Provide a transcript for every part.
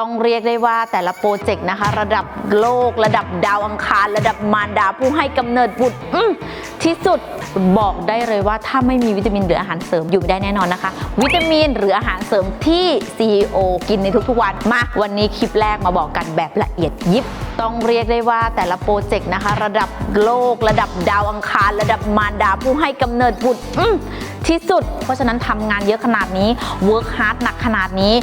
ต้องเรียกได้ว่าแต่ละโปรเจกต์นะคะ ระดับโลก ระดับดาวอังคาร ระดับมารดาผู้ให้กำเนิดบุตรที่สุดบอกได้เลยว่าถ้าไม่มีวิตามินหรืออาหารเสริมอยู่ไม่ได้แน่นอนนะคะ วิตามินหรืออาหารเสริมที่ CEO กินในทุกๆวันมาวันนี้คลิปแรกมาบอกกันแบบละเอียดยิบ ต้องเรียกได้ว่าแต่ละโปรเจกต์นะคะ ระดับโลก ระดับดาวอังคาร ระดับมารดาผู้ให้กำเนิดบุตรที่สุด เพราะฉะนั้นทำงานเยอะขนาดนี้ work hard หนักขนาดนี้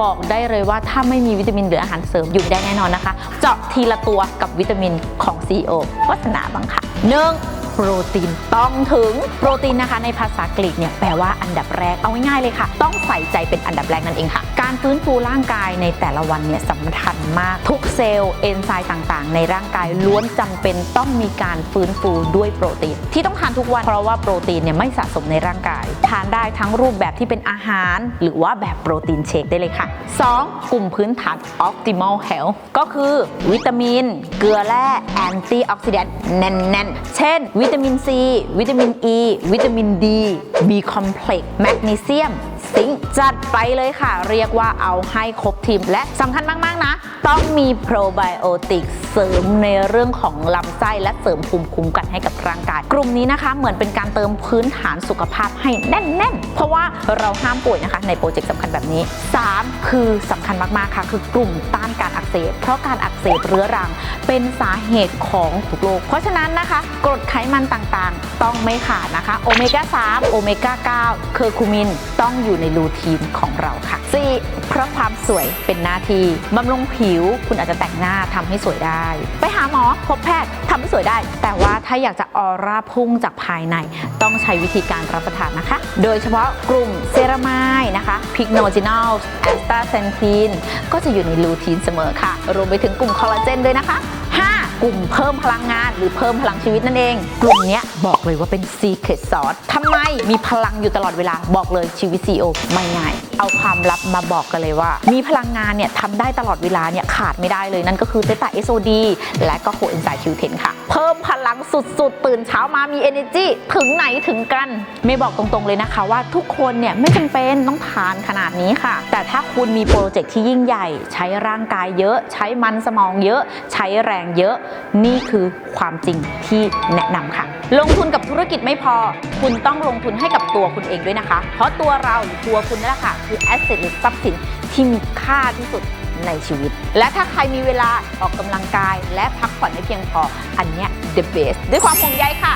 บอกได้เลยว่าถ้าไม่มีวิตามินหรืออาหารเสริมอยู่ได้แน่นอนนะคะ เจาะทีละตัวกับวิตามินของ CEO วัฒนาบ้างค่ะหนึ่ง โปรตีนต้องถึงโปรตีนนะคะในภาษากรีกเนี่ยแปลว่าอันดับแรกเอาง่ายๆเลยค่ะ ต้องใส่ใจเป็นอันดับแรกนั่นเองค่ะ การฟื้นฟูร่างกายในแต่ละวันเนี่ยสำคัญมากทุกเซลล์เอนไซม์ต่างๆ ในร่างกายล้วนจำเป็นต้องมีการฟื้นฟูด้วยโปรตีน ที่ต้องทานทุกวันเพราะว่าโปรตีนเนี่ยไม่สะสมในร่างกาย ทานได้ทั้งรูปแบบที่เป็นอาหาร หรือว่าแบบโปรตีนเชคได้เลยค่ะ 2. กลุ่มพื้นฐาน optimal health ก็คือวิตามิน เกลือแร่แอนตี้ออกซิแดนต์แน่นๆ เช่นวิตามินซีวิตามินอ e, ีวิตามินดีบีคอมเพล็กซ์แมกนีเซียม ซิงค์จัดไปเลยค่ะ เรียกว่าเอาให้ครบทีม และสำคัญมาก ๆ นะ ต้องมีโปรไบโอติกเสริมในเรื่องของลำไส้และเสริมภูมิคุ้มกันให้กับร่างกาย กลุ่มนี้นะคะ เหมือนเป็นการเติมพื้นฐานสุขภาพให้แน่น ๆ เพราะว่าเราห้ามป่วยนะคะ ในโปรเจกต์สำคัญแบบนี้ 3 คือสำคัญมาก ๆ ค่ะ คือกลุ่มต้านการอักเสบ เพราะการอักเสบเรื้อรัง เป็นสาเหตุของทุกโรค เพราะฉะนั้นนะคะ กรดไขมันต่าง ๆ ต้องไม่ขาดนะคะ โอเมก้า 3 โอเมก้า 9 เคอร์คูมิน ต้องอยู่ในรูทีนของเราค่ะ 4. เพราะความสวยเป็นหน้าที่บำรุงผิว คุณอาจจะแต่งหน้าทำให้สวยได้ ไปหาหมอพบแพทย์ทำให้สวยได้ แต่ว่าถ้าอยากจะออร่าพุ่งจากภายใน ต้องใช้วิธีการรับประทานนะคะ โดยเฉพาะกลุ่มเซรามายนะคะพิกโนจินอลแอสตาเซนทีนก็จะอยู่ในรูทีนเสมอค่ะ รวมไปถึงกลุ่มคอลลาเจนด้วยนะคะ กลุ่มเพิ่มพลังงาน หรือเพิ่มพลังชีวิตนั่นเอง กลุ่มนี้บอกเลยว่าเป็น Secret Sauce ทำไมมีพลังอยู่ตลอดเวลาบอกเลยชีวิต CEO ไม่ง่าย เอาความลับมาบอกกันเลยว่า มีพลังงานเนี่ยทำได้ตลอดเวลาเนี่ยขาดไม่ได้เลยนั่นก็คือเซตา SOD และก็โคเอนไซม์ Q10 ค่ะ เพิ่มพลังสุดๆ ตื่นเช้ามามี energy ถึงไหนถึงกัน ไม่บอกตรงๆเลยนะคะว่าทุกคนเนี่ยไม่จำเป็นต้องทานขนาดนี้ค่ะ แต่ถ้าคุณมีโปรเจกต์ที่ยิ่งใหญ่ ใช้ร่างกายเยอะ ใช้มันสมองเยอะ ใช้แรงเยอะนี่คือความจริงที่แนะนำค่ะ ลงทุนกับธุรกิจไม่พอ คุณต้องลงทุนให้กับตัวคุณเองด้วยนะคะ เพราะตัวเราหรือตัวคุณนั่นแหละค่ะ คือแอสเซทหรือทรัพย์สินที่มีค่าที่สุดในชีวิต และถ้าใครมีเวลาออกกำลังกาย และพักผ่อนให้เพียงพอ อันเนี้ย the best ด้วยความห่วงใยค่ะ